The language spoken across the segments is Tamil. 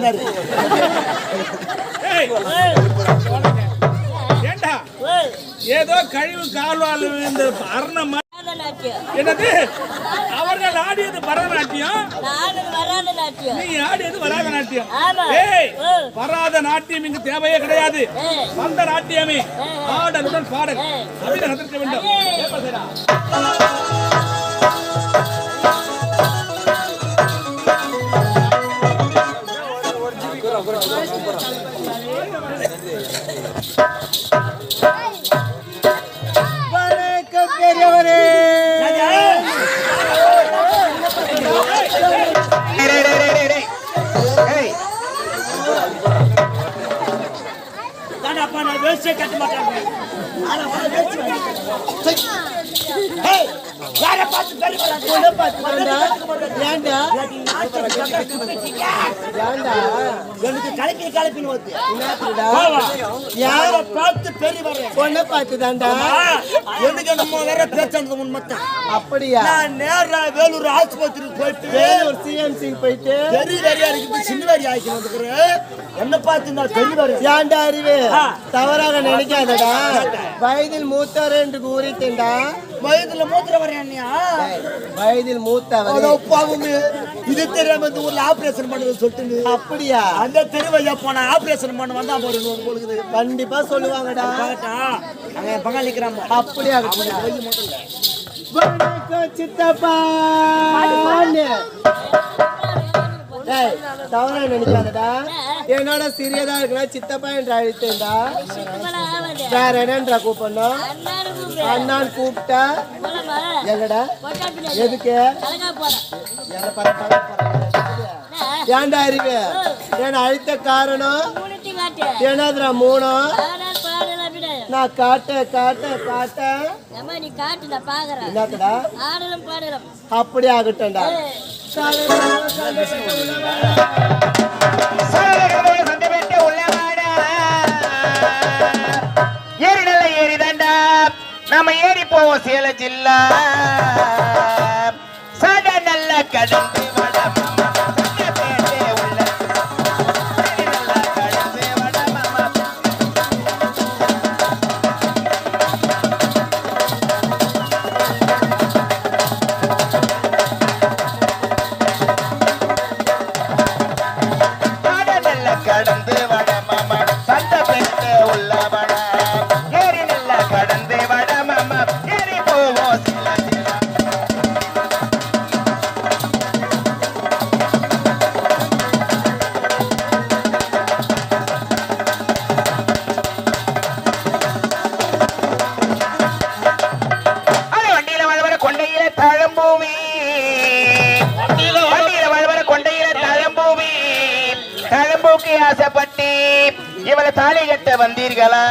இருந்தாரு ஏதோ கழிவு கால்வாள் இந்த அரண நாட்டியம் என்னது? அவர்கள் ஆடியது பரதநாட்டியம்? நானும் வராத நாட்டியம். நீ ஆடியது வராத நாட்டியம். ஏய். வராத நாட்டியம் இங்கு தேவையே கிடையாது. வந்த நாட்டியமே. ஆடலுடன் பாடல். அப்படின்னு கத்திருக்க வேண்டும். கட்ட மாட்டேன் யாரை பார்த்து எனக்கு கலப்பி கலப்பின்னு வருது என்னத்துக்குடா? யாரை? பார்த்து பெரிய வரேன் பொண்ணை பார்த்துதான்டா. எனக்கு நம்ம வேற பேச்சது உண்மைத்தான் அப்படியா? நான் நேரா வேலூர் ஆஸ்பத்திரிக்கு போயிட்டு வேலூர் சிஎம்சி போயிட்டு. பெரிய வரியா இருக்குது சின்ன வரி ஆக்கி வந்துக்கிறேன். என்ன பார்த்து நான் பெரிய வரி அறிவு. தவறாக நினைக்காதடா. வயதில் மூத்தவர் என்று கூறித்தேன்டா. வயதுல மூத்திர வரையா வயதில் மூத்தவர். பாவமே. இது தெரியாம இந்த ஊர்ல ஆபரேஷன் பண்ணுறது சொல்லிட்டு அப்படியா? அந்த தெருவையா போன ஆபரேஷன் பண்ண வந்தா ஒரு பொழுது கண்டிப்பா சொல்லுவாங்கடா. அங்க என் பங்காளி நிக்கிறான் பாரு. அப்படியா வணக்கம் சித்தப்பா. தவறா நினைக்காதடா. என்னோட சிறியதா இருக்குன்னா சித்தப்பா என்று அழைத்தேன்டா. வேற என்னன்றா கூப்பிடணும். அண்ணான் கூப்பிட்டா? எங்கடா. எதுக்கு. ஏன்டா அறிவு? என்ன அழைத்த காரணம். என்னதுடா மூணும். நான் காட்ட காட்ட காட்ட. நீ காட்டு நான் பாக்குறேன். என்னத்துடா ஆடலும் பாடலும் அப்படி ஆகட்டும்டா நம்ம ஏறி போவோம் சேல ஜில்லா சட நல்ல கடந்து தழம்பூக்கு ஆசைப்பட்டு இவளை தாலி கட்ட வந்தீர்களா?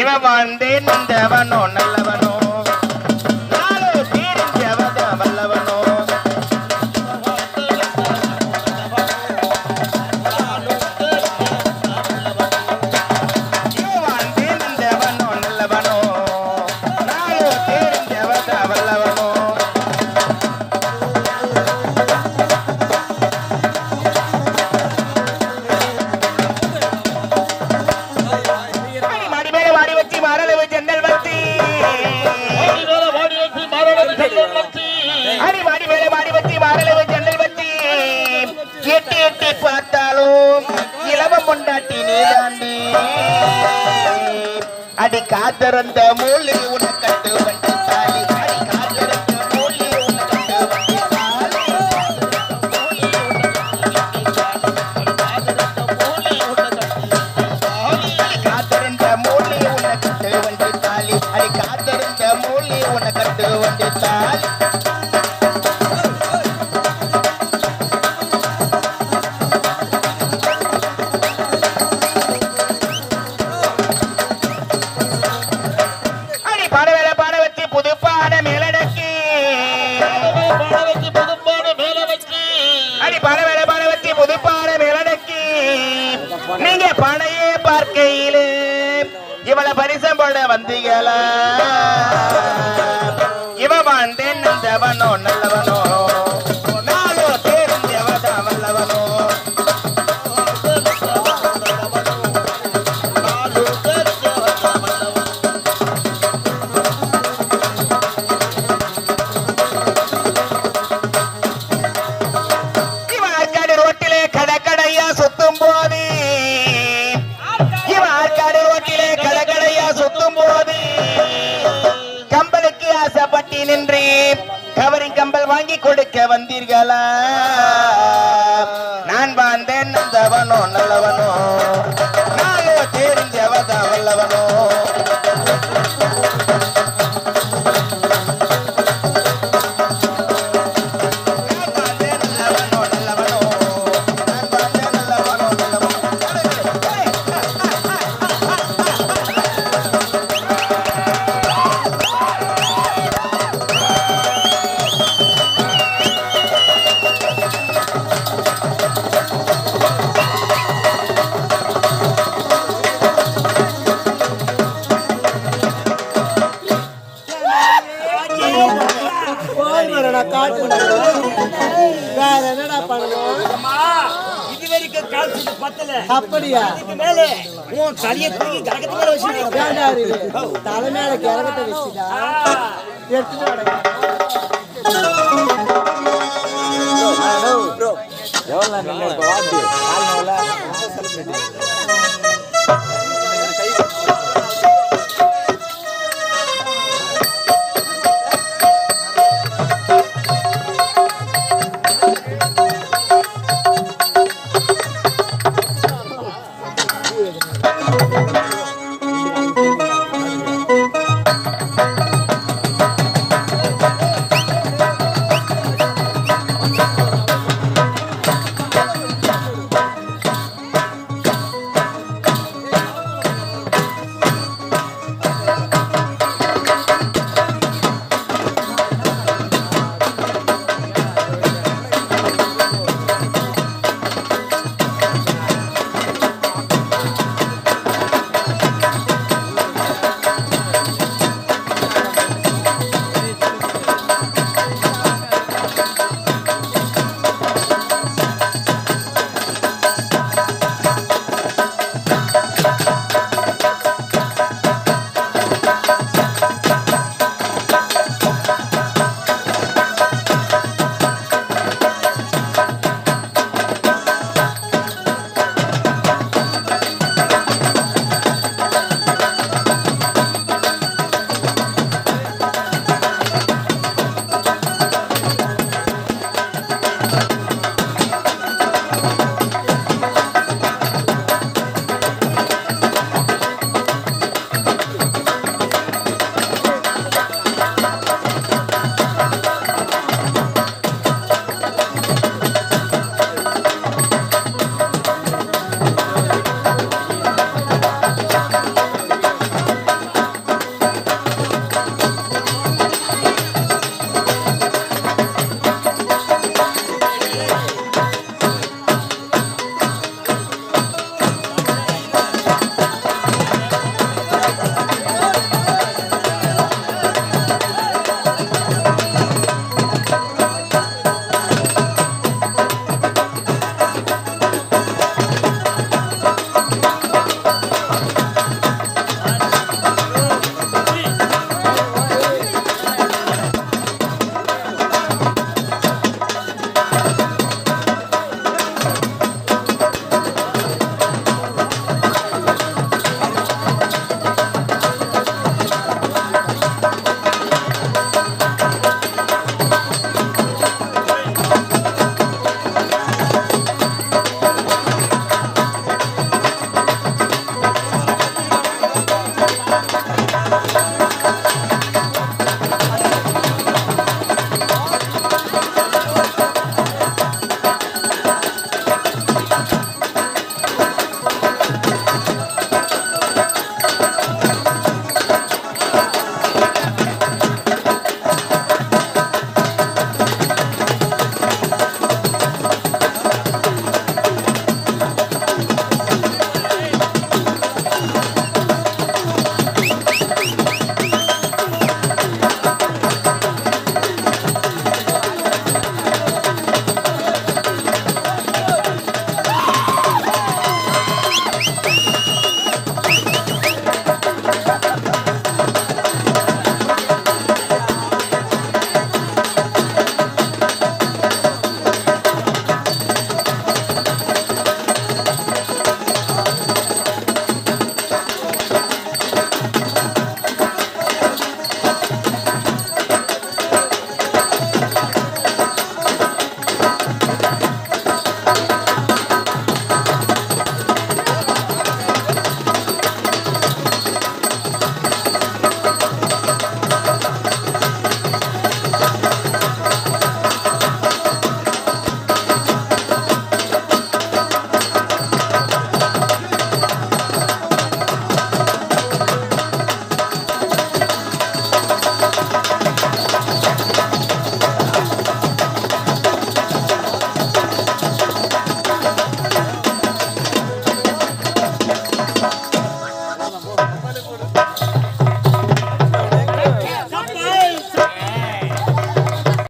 இவன் வாழ்ந்தேன் நின்றவனோ நல்லவனோ. காத்திருந்த மூலி உனக்கட்டு வண்டி சாலி அடி காத்திருந்த மூலி உனக்கட்டு வண்டி சாலி. அடி காத்திருந்த மூலி உனக்கட்டு வண்டி சாலி அடி காத்திருந்த மூலி உனக்கட்டு வண்டி நீங்க பணையே பார்க்கையிலே இவளை பரிசம் போட வந்தீங்களா? இவ வாழ்ந்தேன் நல்லவனோ நல்லவன். கால் சீட்டு பத்தல அப்படியா மேல தலை மேல கரகத்தை